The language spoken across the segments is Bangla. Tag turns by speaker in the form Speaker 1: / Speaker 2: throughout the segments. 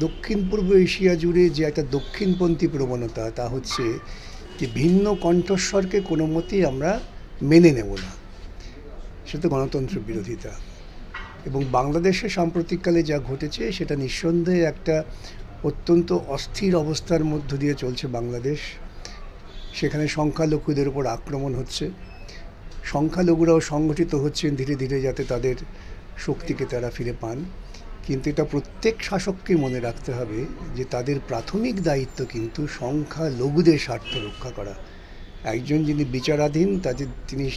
Speaker 1: দক্ষিণ পূর্ব এশিয়া জুড়ে যে একটা দক্ষিণপন্থী প্রবণতা, তা হচ্ছে যে ভিন্ন কণ্ঠস্বরকে কোনো মতেই আমরা মেনে নেব না। সেটা গণতন্ত্র বিরোধিতা। এবং বাংলাদেশে সাম্প্রতিককালে যা ঘটেছে, সেটা নিঃসন্দেহে একটা অত্যন্ত অস্থির অবস্থার মধ্য দিয়ে চলছে বাংলাদেশ। সেখানে সংখ্যালঘুদের উপর আক্রমণ হচ্ছে। সংখ্যালঘুরাও সংগঠিত হচ্ছেন ধীরে ধীরে যাতে তাদের শক্তিকে তারা ফিরে পান। কিন্তু এটা প্রত্যেক শাসককে মনে রাখতে হবে যে তাদের প্রাথমিক দায়িত্ব কিন্তু সংখ্যালঘুদের স্বার্থ রক্ষা করা। একজন যিনি বিচারাধীন তাদের তিনি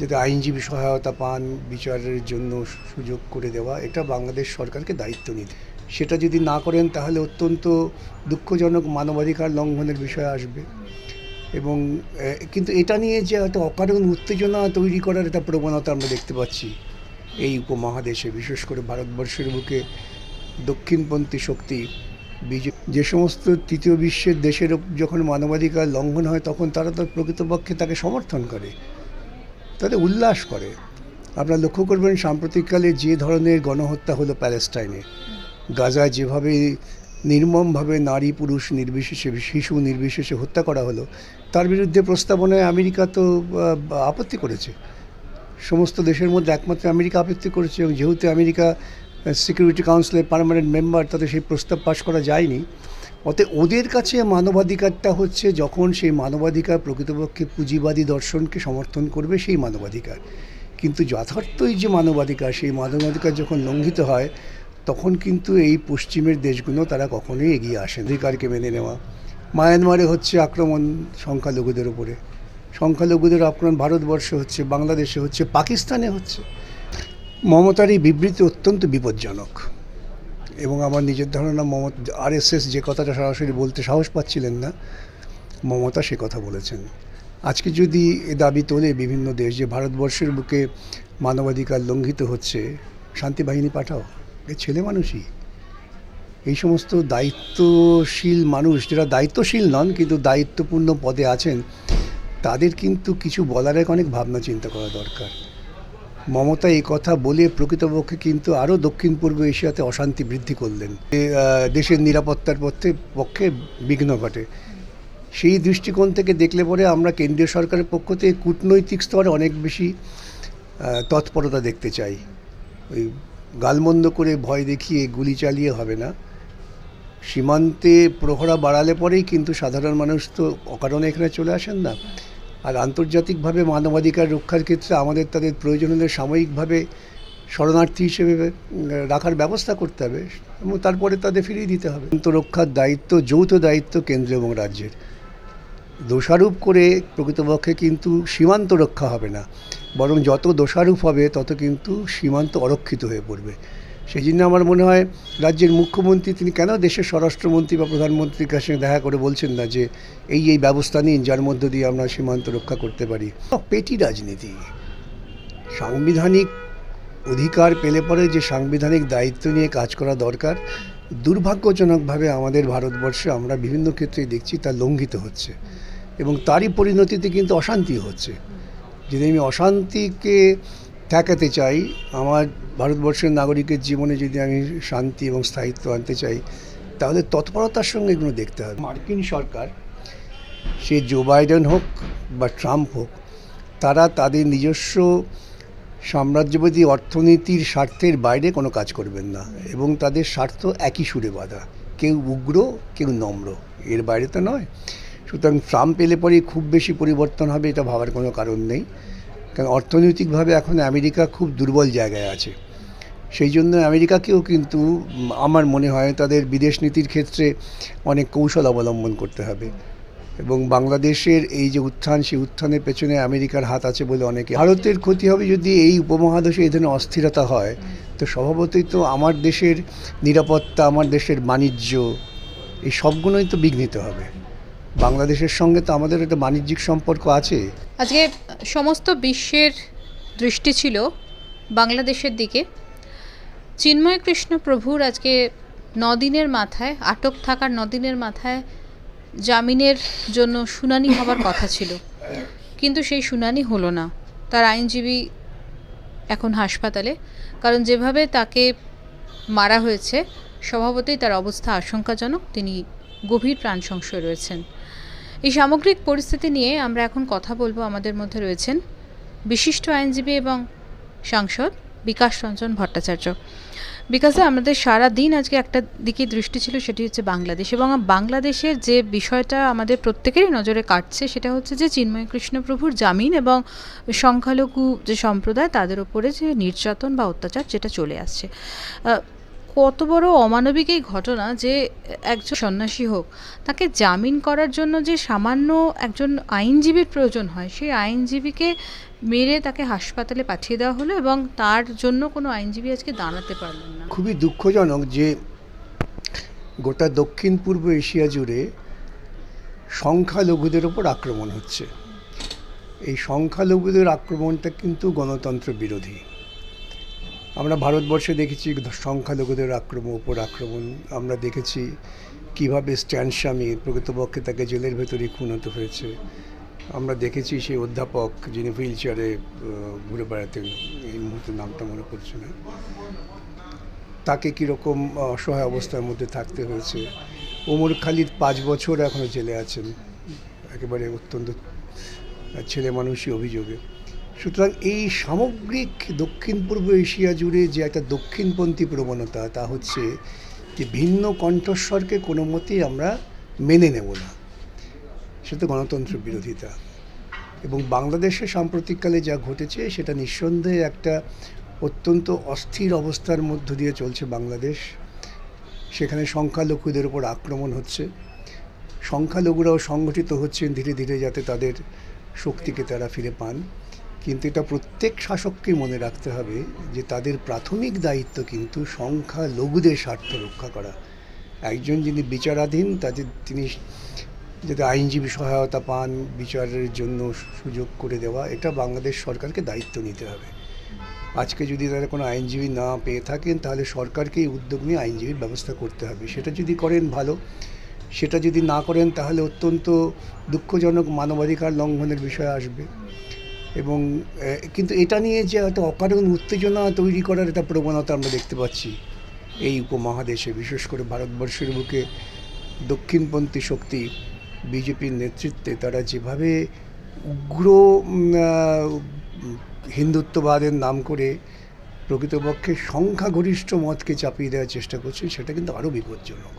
Speaker 1: যাতে আইনজীবী সহায়তা পান, বিচারের জন্য সুযোগ করে দেওয়া, এটা বাংলাদেশ সরকারকে দায়িত্ব নিতে। সেটা যদি না করেন, তাহলে অত্যন্ত দুঃখজনক মানবাধিকার লঙ্ঘনের বিষয় আসবে। এবং কিন্তু এটা নিয়ে যে একটা অকারণ উত্তেজনা তৈরি করার একটা প্রবণতা আমরা দেখতে পাচ্ছি। এই উপমহাদেশে, বিশেষ করে ভারতবর্ষের বুকে দক্ষিণপন্থী শক্তি, বিজে যে সমস্ত তৃতীয় বিশ্বের দেশের যখন মানবাধিকার লঙ্ঘন হয়, তখন তারা তো প্রকৃতপক্ষে তাকে সমর্থন করে। তাদের উল্লাস করে। আপনারা লক্ষ্য করবেন, সাম্প্রতিককালে যে ধরনের গণহত্যা হলো প্যালেস্টাইনে গাজায় যেভাবে নির্মমভাবে নারী, পুরুষ নির্বিশেষে, শিশু নির্বিশেষে হত্যা করা হলো, তার বিরুদ্ধে প্রস্তাবনায় আমেরিকা তো আপত্তি করেছে। সমস্ত দেশের মধ্যে একমাত্র আমেরিকা আপত্তি করেছে এবং যেহেতু আমেরিকা সিকিউরিটি কাউন্সিলের পার্মানেন্ট মেম্বার তাদের সেই প্রস্তাব পাশ করা যায়নি। অতএব ওদের কাছে মানবাধিকারটা হচ্ছে যখন সেই মানবাধিকার প্রকৃতপক্ষে পুঁজিবাদী দর্শনকে সমর্থন করবে সেই মানবাধিকার। কিন্তু যথার্থই যে মানবাধিকার, সেই মানবাধিকার যখন লঙ্ঘিত হয়, তখন কিন্তু এই পশ্চিমের দেশগুলো তারা কখনোই এগিয়ে আসে। অধিকারকে মেনে নেওয়া। মায়ানমারে হচ্ছে আক্রমণ সংখ্যালঘুদের উপরে। সংখ্যালঘুদের আক্রমণ ভারতবর্ষে হচ্ছে, বাংলাদেশে হচ্ছে, পাকিস্তানে হচ্ছে মমতার এই বিবৃতি অত্যন্ত বিপজ্জনক। এবং আমার নিজের ধারণা, মমতা, আরএসএস যে কথাটা সরাসরি বলতে সাহস পাচ্ছিলেন না, মমতা সে কথা বলেছেন। আজকে যদি এ দাবি তোলে বিভিন্ন দেশ যে ভারতবর্ষের বুকে মানবাধিকার লঙ্ঘিত হচ্ছে, শান্তি বাহিনী পাঠাও, এ ছেলে মানুষই। এই সমস্ত দায়িত্বশীল মানুষ, যারা দায়িত্বশীল নন, কিন্তু দায়িত্বপূর্ণ পদে আছেন তাদের কিন্তু কিছু বলার এক অনেক ভাবনা চিন্তা করা দরকার। মমতা এই কথা বলে প্রকৃতপক্ষে কিন্তু আরও দক্ষিণ পূর্ব এশিয়াতে অশান্তি বৃদ্ধি করলেন। দেশের নিরাপত্তার পক্ষে পক্ষে বিঘ্ন ঘটে। সেই দৃষ্টিকোণ থেকে দেখলে পরে আমরা কেন্দ্রীয় সরকারের পক্ষ থেকে কূটনৈতিক স্তরে অনেক বেশি তৎপরতা দেখতে চাই। ওই গালমন্দ করে ভয় দেখিয়ে গুলি চালিয়ে হবে না। সীমান্তে প্রহরা বাড়ালে পরেই কিন্তু সাধারণ মানুষ তো অকারণে এখানে চলে আসেন না। আর আন্তর্জাতিকভাবে মানবাধিকার রক্ষার ক্ষেত্রে আমাদের তাদের প্রয়োজন হলে সাময়িকভাবে শরণার্থী হিসেবে রাখার ব্যবস্থা করতে হবে এবং তারপরে তাদের ফিরিয়ে দিতে হবে। আত্মরক্ষার দায়িত্ব, যৌথ দায়িত্ব কেন্দ্র এবং রাজ্যের। দোষারোপ করে প্রকৃতপক্ষে কিন্তু সীমান্ত রক্ষা হবে না। বরং যত দোষারোপ হবে, তত কিন্তু সীমান্ত অরক্ষিত হয়ে পড়বে। সেই জন্য আমার মনে হয় রাজ্যের মুখ্যমন্ত্রী, তিনি কেন দেশের স্বরাষ্ট্রমন্ত্রী বা প্রধানমন্ত্রীর কাছে দেখা করে বলছেন না যে এই এই ব্যবস্থা নিন যার মধ্য দিয়ে আমরা সীমান্ত রক্ষা করতে পারি? পেটি রাজনীতি। সাংবিধানিক অধিকার পেলে পরে যে সাংবিধানিক দায়িত্ব নিয়ে কাজ করা দরকার, দুর্ভাগ্যজনকভাবে আমাদের ভারতবর্ষে আমরা বিভিন্ন ক্ষেত্রেই দেখছি তা লঙ্ঘিত হচ্ছে। এবং তারই পরিণতিতে কিন্তু অশান্তি হচ্ছে। যদি আমি অশান্তিকে ঠেকাতে চাই, আমার ভারতবর্ষের নাগরিকের জীবনে যদি আমি শান্তি এবং স্থায়িত্ব আনতে চাই, তাহলে তৎপরতার সঙ্গে এগুলো দেখতে হবে। মার্কিন সরকার, সে জো বাইডেন হোক বা ট্রাম্প হোক, তারা তাদের নিজস্ব সাম্রাজ্যবাদী অর্থনীতির স্বার্থের বাইরে কোনো কাজ করবেন না এবং তাদের স্বার্থ একই সুরে বাঁধা। কেউ উগ্র, কেউ নম্র। এর বাইরে তো নয়। সুতরাং ট্রাম্প এলে পরে খুব বেশি পরিবর্তন হবে এটা ভাবার কোনো কারণ নেই। কারণ অর্থনৈতিকভাবে এখন আমেরিকা খুব দুর্বল জায়গায় আছে। সেই জন্য আমেরিকাকেও কিন্তু আমার মনে হয় তাদের বিদেশ নীতির ক্ষেত্রে অনেক কৌশল অবলম্বন করতে হবে। এবং বাংলাদেশের এই যে উত্থান, সেই উত্থানের পেছনে আমেরিকার হাত আছে বলে অনেকে। ভারতের ক্ষতি হবে যদি এই উপমহাদেশে এই ধরনের অস্থিরতা হয়, তো স্বভাবতই তো আমার দেশের নিরাপত্তা, আমার দেশের বাণিজ্য, এই সবগুলোই তো বিঘ্নিত হবে। বাংলাদেশের সঙ্গে তো আমাদের একটা বাণিজ্যিক সম্পর্ক আছে।
Speaker 2: আজকে সমস্ত বিশ্বের দৃষ্টি ছিল বাংলাদেশের দিকে। চিন্ময় কৃষ্ণ প্রভুর আজকে নদিনের মাথায়, আটক থাকার নদিনের মাথায় জামিনের জন্য শুনানি হবার কথা ছিল। কিন্তু সেই শুনানি হলো না। তার আইনজীবী এখন হাসপাতালে। কারণ যেভাবে তাকে মারা হয়েছে, স্বভাবতই তার অবস্থা আশঙ্কাজনক। তিনি গভীর প্রাণ সংশয়ে রয়েছেন। এই সামগ্রিক পরিস্থিতি নিয়ে আমরা এখন কথা বলব। আমাদের মধ্যে রয়েছেন বিশিষ্ট আইনজীবী এবং সাংসদ বিকাশ রঞ্জন ভট্টাচার্য। বিকাশে আমাদের সারা দিন আজকে একটা দিকে দৃষ্টি ছিল, সেটি হচ্ছে বাংলাদেশ। এবং বাংলাদেশের যে বিষয়টা আমাদের প্রত্যেকেরই নজরে কাটছে, সেটা হচ্ছে যে চিন্ময় কৃষ্ণপ্রভুর জামিন এবং সংখ্যালঘু যে সম্প্রদায়, তাদের উপরে যে নির্যাতন বা অত্যাচার যেটা চলে আসছে। কত বড় অমানবিক এই ঘটনা যে একজন সন্ন্যাসী হোক, তাকে জামিন করার জন্য যে সামান্য একজন আইনজীবীর প্রয়োজন হয়, সেই আইনজীবীকে মেরে তাকে হাসপাতালে পাঠিয়ে দেওয়া হলো এবং তার জন্য কোনো আইনজীবী আজকে দাঁড়াতে পারলেন না।
Speaker 1: খুবই দুঃখজনক যে গোটা দক্ষিণ পূর্ব এশিয়া জুড়ে সংখ্যালঘুদের ওপর আক্রমণ হচ্ছে। এই সংখ্যালঘুদের আক্রমণটা কিন্তু গণতন্ত্র বিরোধী। আমরা ভারতবর্ষে দেখেছি সংখ্যালঘুদের আক্রমণ ওপর আক্রমণ। আমরা দেখেছি কীভাবে স্ট্যান স্বামী প্রকৃতপক্ষে তাকে জেলের ভেতরে খুন হতে হয়েছে। আমরা দেখেছি সেই অধ্যাপক যিনি হুইল চেয়ারে ঘুরে বেড়াতেন, এই মুহূর্তে নামটা মনে পড়ছে না। তাকে কীরকম অসহায় অবস্থার মধ্যে থাকতে হয়েছে? ওমর খালিদ পাঁচ বছর এখনও জেলে আছেন। একেবারে অত্যন্ত ছেলে মানুষই অভিযোগে। সুতরাং এই সামগ্রিক দক্ষিণ পূর্ব এশিয়া জুড়ে যে একটা দক্ষিণপন্থী প্রবণতা, তা হচ্ছে যে ভিন্ন কণ্ঠস্বরকে কোনো মতেই আমরা মেনে নেব না। সেটা গণতন্ত্র বিরোধিতা। এবং বাংলাদেশে সাম্প্রতিককালে যা ঘটেছে, সেটা নিঃসন্দেহে একটা অত্যন্ত অস্থির অবস্থার মধ্য দিয়ে চলছে বাংলাদেশ। সেখানে সংখ্যালঘুদের উপর আক্রমণ হচ্ছে। সংখ্যালঘুরাও সংগঠিত হচ্ছেন ধীরে ধীরে যাতে তাদের শক্তিকে তারা ফিরে পান। কিন্তু এটা প্রত্যেক শাসককে মনে রাখতে হবে যে তাদের প্রাথমিক দায়িত্ব কিন্তু সংখ্যালঘুদের স্বার্থ রক্ষা করা। একজন যিনি বিচারাধীন, তাদের তিনি যাতে আইনজীবী সহায়তা পান, বিচারের জন্য সুযোগ করে দেওয়া, এটা বাংলাদেশ সরকারকে দায়িত্ব নিতে হবে। আজকে যদি তারা কোনো আইনজীবী না পেয়ে থাকেন, তাহলে সরকারকেই উদ্যোগ নিয়ে আইনজীবীর ব্যবস্থা করতে হবে। সেটা যদি করেন, ভালো। সেটা যদি না করেন, তাহলে অত্যন্ত দুঃখজনক মানবাধিকার লঙ্ঘনের বিষয় আসবে। এবং কিন্তু এটা নিয়ে যে একটা অকারণ উত্তেজনা তৈরি করার একটা প্রবণতা আমরা দেখতে পাচ্ছি এই উপমহাদেশে। বিশেষ করে ভারতবর্ষের বুকে দক্ষিণপন্থী শক্তি বিজেপির নেতৃত্বে তারা যেভাবে উগ্র হিন্দুত্ববাদের নাম করে প্রকৃতপক্ষে সংখ্যাগরিষ্ঠ মতকে চাপিয়ে দেওয়ার চেষ্টা করছে, সেটা কিন্তু আরও বিপজ্জনক।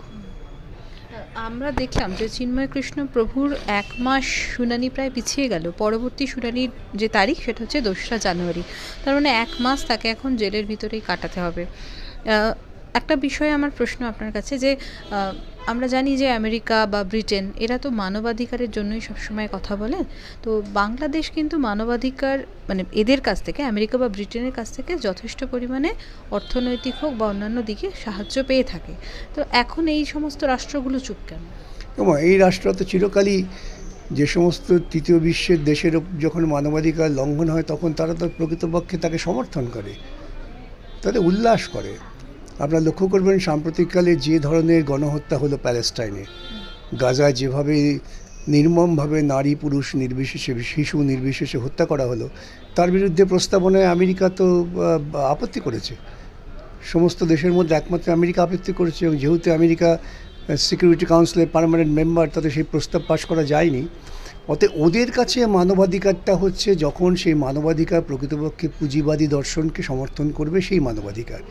Speaker 2: আমরা দেখলাম যে চিন্ময় কৃষ্ণ প্রভুর এক মাস শুনানি প্রায় পিছিয়ে গেল। পরবর্তী শুনানির যে তারিখ, সেটা হচ্ছে দোসরা জানুয়ারি। তার মানে এক মাস তাকে এখন জেলের ভিতরেই কাটাতে হবে। একটা বিষয়ে আমার প্রশ্ন আপনার কাছে যে আমরা জানি যে আমেরিকা বা ব্রিটেন, এরা তো মানবাধিকারের জন্যই সবসময় কথা বলে। তো বাংলাদেশ কিন্তু মানবাধিকার মানে এদের কাছ থেকে, আমেরিকা বা ব্রিটেনের কাছ থেকে যথেষ্ট পরিমাণে অর্থনৈতিক হোক বা অন্যান্য দিকে সাহায্য পেয়ে থাকে। তো এখন এই সমস্ত রাষ্ট্রগুলো চুপ কেন?
Speaker 1: এই রাষ্ট্র তো চিরকালই যে সমস্ত তৃতীয় বিশ্বের দেশের যখন মানবাধিকার লঙ্ঘন হয়, তখন তারা তো প্রকৃতপক্ষে তাকে সমর্থন করে। তাদের উল্লাস করে। আপনারা লক্ষ্য করবেন, সাম্প্রতিককালে যে ধরনের গণহত্যা হলো প্যালেস্টাইনে গাজায় যেভাবে নির্মমভাবে নারী, পুরুষ নির্বিশেষে, শিশু নির্বিশেষে হত্যা করা হলো, তার বিরুদ্ধে প্রস্তাবনায় আমেরিকা তো আপত্তি করেছে। সমস্ত দেশের মধ্যে একমাত্র আমেরিকা আপত্তি করেছে এবং যেহেতু আমেরিকা সিকিউরিটি কাউন্সিলের পার্মানেন্ট মেম্বার তাদের সেই প্রস্তাব পাশ করা যায়নি। অতএব ওদের কাছে মানবাধিকারটা হচ্ছে যখন সেই মানবাধিকার প্রকৃতপক্ষে পুঁজিবাদী দর্শনকে সমর্থন করবে, সেই মানবাধিকার।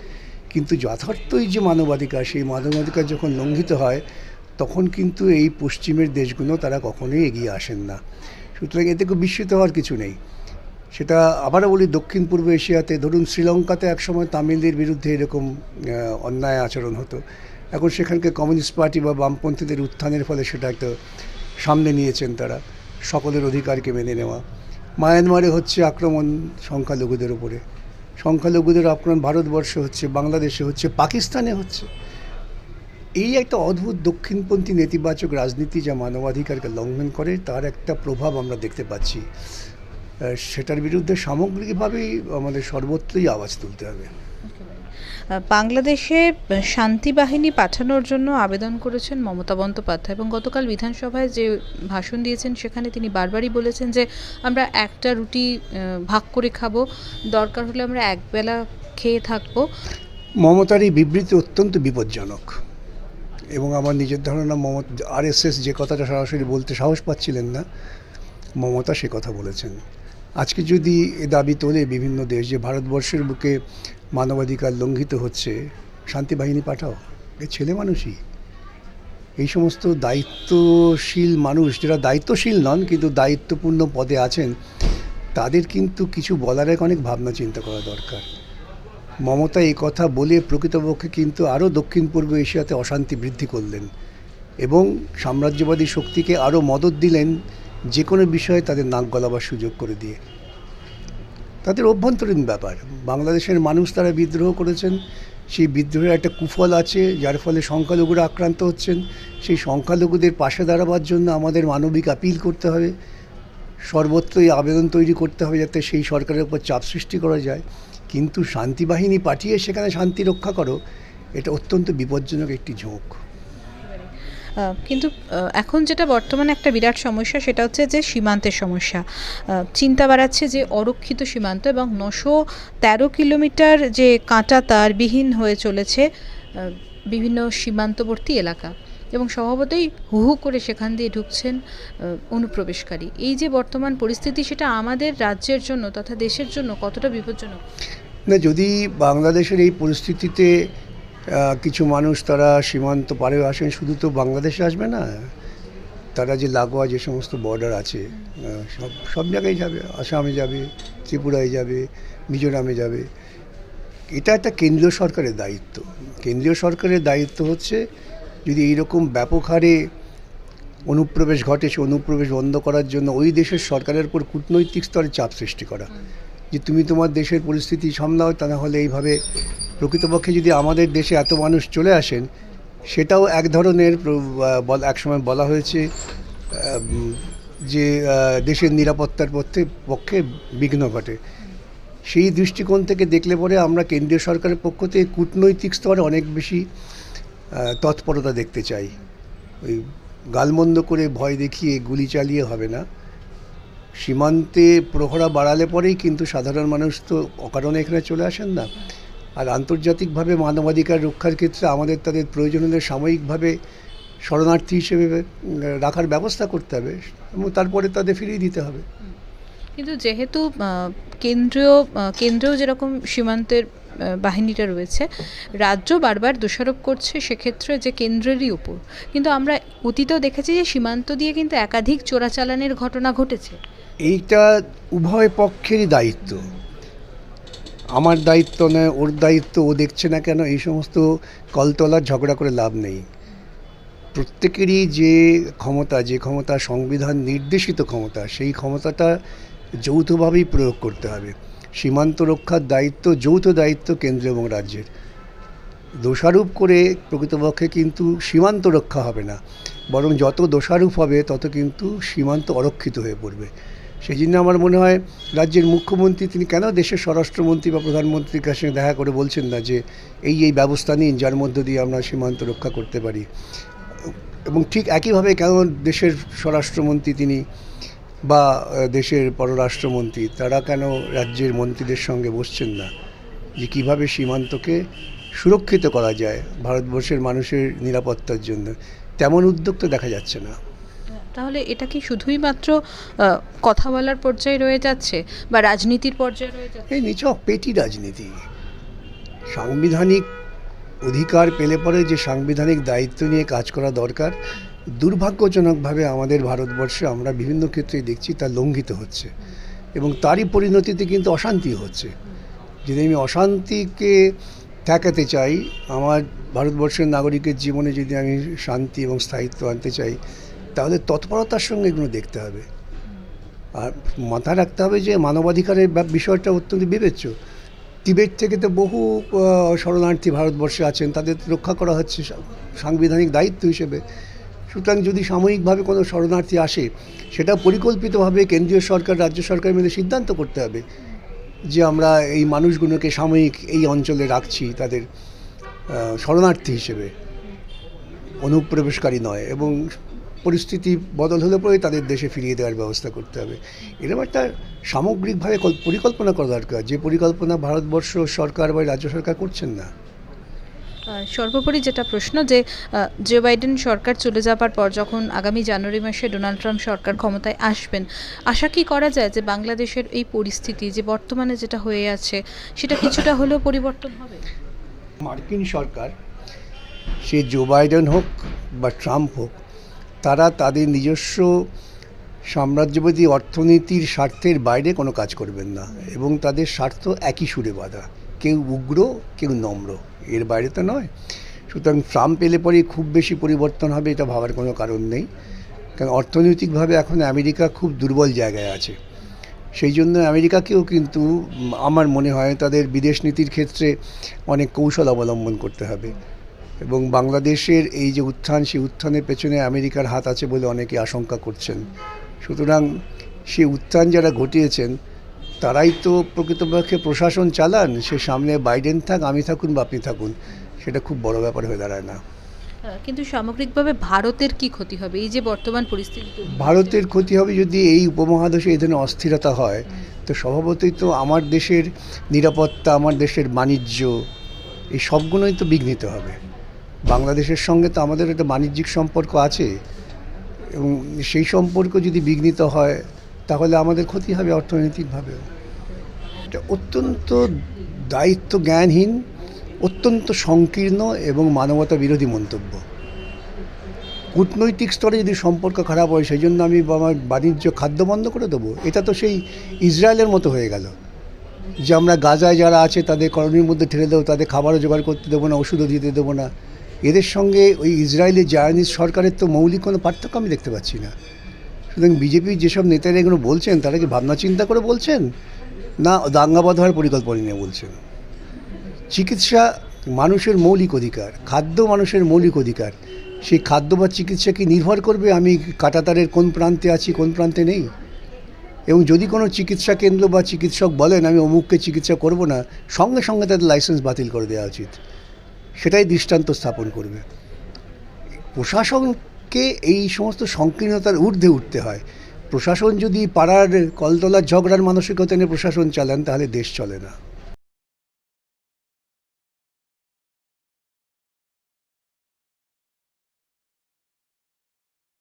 Speaker 1: কিন্তু যথার্থই যে মানবাধিকার, সেই মানবাধিকার যখন লঙ্ঘিত হয়, তখন কিন্তু এই পশ্চিমের দেশগুলো তারা কখনোই এগিয়ে আসেন না। সুতরাং এতে খুব বিস্মিত হওয়ার কিছু নেই। সেটা আবারও বলি, দক্ষিণ পূর্ব এশিয়াতে ধরুন শ্রীলঙ্কাতে একসময় তামিলদের বিরুদ্ধে এরকম অন্যায় আচরণ হতো। এখন সেখানকার কমিউনিস্ট পার্টি বা বামপন্থীদের উত্থানের ফলে সেটা একটা সামনে নিয়েছেন তারা, সকলের অধিকারকে মেনে নেওয়া। মায়ানমারে হচ্ছে আক্রমণ সংখ্যালঘুদের উপরে। সংখ্যালঘুদের আক্রমণ ভারতবর্ষে হচ্ছে, বাংলাদেশে হচ্ছে, পাকিস্তানে হচ্ছে। এই একটা অদ্ভুত দক্ষিণপন্থী নেতিবাচক রাজনীতি যা মানবাধিকারকে লঙ্ঘন করে, তার একটা প্রভাব আমরা দেখতে পাচ্ছি। সেটার বিরুদ্ধে সামগ্রিকভাবেই আমাদের সর্বত্রই আওয়াজ তুলতে হবে।
Speaker 2: বাংলাদেশে শান্তি বাহিনী পাঠানোর জন্য আবেদন করেছেন মমতা বন্দ্যোপাধ্যায় এবং গতকাল বিধানসভায় যে ভাষণ দিয়েছেন সেখানে তিনি বারবারই বলেছেন যে আমরা একটা রুটি ভাগ করে খাব, দরকার হলে আমরা একবেলা খেয়ে থাকব।
Speaker 1: মমতার এই বিবৃতি অত্যন্ত বিপজ্জনক এবং আমার নিজের ধারণা মমতা, আরএসএস যে কথাটা সরাসরি বলতে সাহস পাচ্ছিলেন না, মমতা সে কথা বলেছেন। আজকে যদি এ দাবি তোলে বিভিন্ন দেশ যে ভারতবর্ষের বুকে মানবাধিকার লঙ্ঘিত হচ্ছে, শান্তি বাহিনী পাঠাও। এ ছেলে মানুষই। এই সমস্ত দায়িত্বশীল মানুষ, যারা দায়িত্বশীল নন, কিন্তু দায়িত্বপূর্ণ পদে আছেন, তাদের কিন্তু কিছু বলার এক অনেক ভাবনা চিন্তা করা দরকার। মমতা এই কথা বলে প্রকৃতপক্ষে কিন্তু আরও দক্ষিণ পূর্ব এশিয়াতে অশান্তি বৃদ্ধি করলেন এবং সাম্রাজ্যবাদী শক্তিকে আরও মদত দিলেন যে কোনো বিষয়ে তাদের নাক গলাবার সুযোগ করে দিয়ে। তাদের অভ্যন্তরীণ ব্যাপার। বাংলাদেশের মানুষ তারা বিদ্রোহ করেছেন, সেই বিদ্রোহের একটা কুফল আছে, যার ফলে সংখ্যালঘুরা আক্রান্ত হচ্ছেন। সেই সংখ্যালঘুদের পাশে দাঁড়াবার জন্য আমাদের মানবিক আপিল করতে হবে। সর্বত্রই আবেদন তৈরি করতে হবে যাতে সেই সরকারের উপর চাপ সৃষ্টি করা যায়। কিন্তু শান্তি বাহিনী পাঠিয়ে সেখানে শান্তি রক্ষা করো, এটা অত্যন্ত বিপজ্জনক একটি ঝোঁক।
Speaker 2: কিন্তু এখন যেটা বর্তমানে একটা বিরাট সমস্যা সেটা হচ্ছে যে সীমান্তের সমস্যা। চিন্তা বাড়াচ্ছে যে অরক্ষিত সীমান্ত এবং নশো তেরো কিলোমিটার যে কাঁটা তার বিহীন হয়ে চলেছে বিভিন্ন সীমান্তবর্তী এলাকা। এবং স্বভাবতই হু হু করে সেখান দিয়ে ঢুকছেন অনুপ্রবেশকারী। এই যে বর্তমান পরিস্থিতি সেটা আমাদের রাজ্যের জন্য তথা দেশের জন্য কতটা বিপজ্জনক?
Speaker 1: না, যদি বাংলাদেশের এই পরিস্থিতিতে কিছু মানুষ তারা সীমান্ত পারে আসেন, শুধু তো বাংলাদেশে আসবে না, তারা যে লাগোয়া যে সমস্ত বর্ডার আছে সব সব জায়গায় যাবে, আসামে যাবে, ত্রিপুরায় যাবে, মিজোরামে যাবে। এটা একটা কেন্দ্রীয় সরকারের দায়িত্ব। কেন্দ্রীয় সরকারের দায়িত্ব হচ্ছে যদি এইরকম ব্যাপক হারে অনুপ্রবেশ ঘটে, সে অনুপ্রবেশ বন্ধ করার জন্য ওই দেশের সরকারের উপর কূটনৈতিক স্তরে চাপ সৃষ্টি করা। যে তুমি তোমার দেশের পরিস্থিতি সামলাও, তা এইভাবে প্রকৃতপক্ষে যদি আমাদের দেশে এত মানুষ চলে আসেন, সেটাও এক ধরনের একসময় বলা হয়েছে যে দেশের নিরাপত্তার পক্ষে পক্ষে বিঘ্ন ঘটে। সেই দৃষ্টিকোণ থেকে দেখলে পরে আমরা কেন্দ্রীয় সরকারের পক্ষ থেকে কূটনৈতিক স্তরে অনেক বেশি তৎপরতা দেখতে চাই। ওই গালমন্দ করে ভয় দেখিয়ে গুলি চালিয়ে হবে না। সীমান্তে প্রহরা বাড়ালে পরেই কিন্তু সাধারণ মানুষ তো অকারণে এখানে চলে আসেন না। আর আন্তর্জাতিকভাবে মানবাধিকার রক্ষার ক্ষেত্রে আমাদের তাদের প্রয়োজন হলে সাময়িকভাবে শরণার্থী হিসেবে রাখার ব্যবস্থা করতে হবে এবং তারপরে তাদের ফিরিয়ে দিতে হবে।
Speaker 2: কিন্তু যেহেতু কেন্দ্রীয় কেন্দ্রেও যেরকম সীমান্তের বাহিনীটা রয়েছে, রাজ্য বারবার দোষারোপ করছে সেক্ষেত্রে যে কেন্দ্রেরই উপর। কিন্তু আমরা অতীতেও দেখেছি যে সীমান্ত দিয়ে কিন্তু একাধিক চোরাচালানের ঘটনা ঘটেছে।
Speaker 1: এইটা উভয় পক্ষেরই দায়িত্ব। আমার দায়িত্ব নয়, ওর দায়িত্ব ও দেখছে না কেন এই সমস্ত কলতলার ঝগড়া করে লাভ নেই। প্রত্যেকেরই যে ক্ষমতা যে ক্ষমতা সংবিধান নির্দেশিত ক্ষমতা, সেই ক্ষমতাটা যৌথভাবেই প্রয়োগ করতে হবে। সীমান্ত রক্ষার দায়িত্ব, যৌথ দায়িত্ব কেন্দ্র এবং রাজ্যের। দোষারোপ করে প্রকৃতপক্ষে কিন্তু সীমান্ত রক্ষা হবে না, বরং যত দোষারোপ হবে, তত কিন্তু সীমান্ত অরক্ষিত হয়ে পড়বে। সেই জন্য আমার মনে হয় রাজ্যের মুখ্যমন্ত্রী তিনি কেন দেশের স্বরাষ্ট্রমন্ত্রী বা প্রধানমন্ত্রীর কাছে দেখা করে বলছেন না যে এই এই ব্যবস্থা নিন যার মধ্য দিয়ে আমরা সীমান্ত রক্ষা করতে পারি? এবং ঠিক একইভাবে কেন দেশের স্বরাষ্ট্রমন্ত্রী তিনি বা দেশের পররাষ্ট্রমন্ত্রী তারা কেন রাজ্যের মন্ত্রীদের সঙ্গে বসছেন না? যে কীভাবে সীমান্তকে সুরক্ষিত করা যায় ভারতবর্ষের মানুষের নিরাপত্তার জন্য? তেমন উদ্যোগ তো দেখা যাচ্ছে না।
Speaker 2: তাহলে এটা কি শুধুই মাত্র কথা বলার পর্যায়ে রয়ে যাচ্ছে বা রাজনীতির পর্যায়ে রয়ে যাচ্ছে?
Speaker 1: এই নিছক পেটি রাজনীতি। সাংবিধানিক অধিকার পেলে পরে যে সাংবিধানিক দায়িত্ব নিয়ে কাজ করা দরকার, দুর্ভাগ্যজনকভাবে আমাদের ভারতবর্ষে আমরা বিভিন্ন ক্ষেত্রেই দেখছি তা লঙ্ঘিত হচ্ছে এবং তারই পরিণতিতে কিন্তু অশান্তি হচ্ছে। যদি আমি অশান্তিকে ঠেকাতে চাই, আমার ভারতবর্ষের নাগরিকের জীবনে যদি আমি শান্তি এবং স্থায়িত্ব আনতে চাই তাহলে তৎপরতার সঙ্গে এগুলো দেখতে হবে। আর মাথায় রাখতে হবে যে মানবাধিকারের বিষয়টা অত্যন্ত বিবেচ্য। তিবেট থেকে তো বহু শরণার্থী ভারতবর্ষে আছেন, তাদের রক্ষা করা হচ্ছে সাংবিধানিক দায়িত্ব হিসেবে। সুতরাং যদি সাময়িকভাবে কোনো শরণার্থী আসে, সেটা পরিকল্পিতভাবে কেন্দ্রীয় সরকার, রাজ্য সরকার মিলে সিদ্ধান্ত করতে হবে যে আমরা এই মানুষগুলোকে সাময়িক এই অঞ্চলে রাখছি, তাদের শরণার্থী হিসেবে। অনুপ্রবেশকারী নয় এবং পরিস্থিতি বদল হলে পরে তাদের দেশে ফিরিয়ে দেওয়ার ব্যবস্থা করতে হবে। এরকম একটা সামগ্রিকভাবে পরিকল্পনা করা দরকার যে পরিকল্পনা ভারতবর্ষ সরকার বা রাজ্য সরকার করছেন না।
Speaker 2: সর্বোপরি যেটা প্রশ্ন যে জো বাইডেন সরকার চলে যাবার পর যখন আগামী জানুয়ারি মাসে ডোনাল্ড ট্রাম্প সরকার ক্ষমতায় আসবেন আশা কি করা যায় যে বাংলাদেশের এই পরিস্থিতি যে বর্তমানে যেটা হয়ে আছে সেটা কিছুটা হলেও পরিবর্তন হবে?
Speaker 1: মার্কিন সরকার সে জো বাইডেন হোক বা ট্রাম্প হোক তারা তাদের নিজস্ব সাম্রাজ্যবাদী অর্থনীতির স্বার্থের বাইরে কোনো কাজ করবেন না এবং তাদের স্বার্থ একই সুরে বাঁধা। কেউ উগ্র, কেউ নম্র। এর বাইরে তো নয়। সুতরাং ট্রাম্প এলে পরে খুব বেশি পরিবর্তন হবে এটা ভাবার কোনো কারণ নেই। কারণ অর্থনৈতিকভাবে এখন আমেরিকা খুব দুর্বল জায়গায় আছে। সেই জন্য আমেরিকাকেও কিন্তু আমার মনে হয় তাদের বিদেশ নীতির ক্ষেত্রে অনেক কৌশল অবলম্বন করতে হবে। এবং বাংলাদেশের এই যে উত্থান সেই উত্থানের পেছনে আমেরিকার হাত আছে বলে অনেকে আশঙ্কা করছেন। সুতরাং সেই উত্থান যারা ঘটিয়েছেন তারাই তো প্রকৃতপক্ষে প্রশাসন চালান সে সামনে বাইডেন থাক আমি থাকুন বা আপনি থাকুন সেটা খুব বড় ব্যাপার হয়ে দাঁড়ায় না।
Speaker 2: কিন্তু সামগ্রিকভাবে ভারতের কি ক্ষতি হবে? এই যে বর্তমান পরিস্থিতি
Speaker 1: ভারতের ক্ষতি হবে যদি এই উপমহাদেশে এই ধরনের অস্থিরতা হয় তো স্বভাবতই তো আমার দেশের নিরাপত্তা আমার দেশের বাণিজ্য এই সবগুলোই তো বিঘ্নিত হবে। বাংলাদেশের সঙ্গে তো আমাদের একটা বাণিজ্যিক সম্পর্ক আছে এবং সেই সম্পর্ক যদি বিঘ্নিত হয়, তাহলে আমাদের ক্ষতি হবে অর্থনৈতিকভাবেও। এটা অত্যন্ত দায়িত্ব জ্ঞানহীন, অত্যন্ত সংকীর্ণ এবং মানবতা বিরোধী মন্তব্য। কূটনৈতিক স্তরে যদি সম্পর্ক খারাপ হয়, সেই জন্য আমি আমার বাণিজ্য খাদ্য বন্ধ করে দেবো। এটা তো সেই ইসরায়েলের মতো হয়ে গেল যে আমরা গাজায় যারা আছে, তাদের কলোনির মধ্যে ঠেলে দেবো, তাদের খাবারও জোগাড় করতে দেবো না, ওষুধও দিতে দেবো না। এদের সঙ্গে ওই ইসরায়েলের জায়নিজ সরকারের তো মৌলিক কোনো পার্থক্য আমি দেখতে পাচ্ছি না। সুতরাং বিজেপির যেসব নেতারা এগুলো বলছেন, তারা কি ভাবনা চিন্তা করে বলছেন? না, দাঙ্গাবাদ হওয়ার পরিকল্পনা নিয়ে বলছেন। চিকিৎসা মানুষের মৌলিক অধিকার, খাদ্য মানুষের মৌলিক অধিকার। সেই খাদ্য বা চিকিৎসা কি নির্ভর করবে? আমি কাটাতারের কোন প্রান্তে আছি, কোন প্রান্তে নেই? এবং যদি কোনো চিকিৎসা কেন্দ্র বা চিকিৎসক বলেন, আমি অমুককে চিকিৎসা করব না, সঙ্গে সঙ্গে তাদের লাইসেন্স বাতিল করে দেওয়া উচিত। সেটাই দৃষ্টান্ত স্থাপন করবে। প্রশাসনকে এই সমস্ত সংকীর্ণতার ঊর্ধ্বে উঠতে হয়। প্রশাসন যদি পাড়ার কলতলার ঝগড়ার মানসিকতা নিয়ে প্রশাসন চালান, তাহলে দেশ চলে না।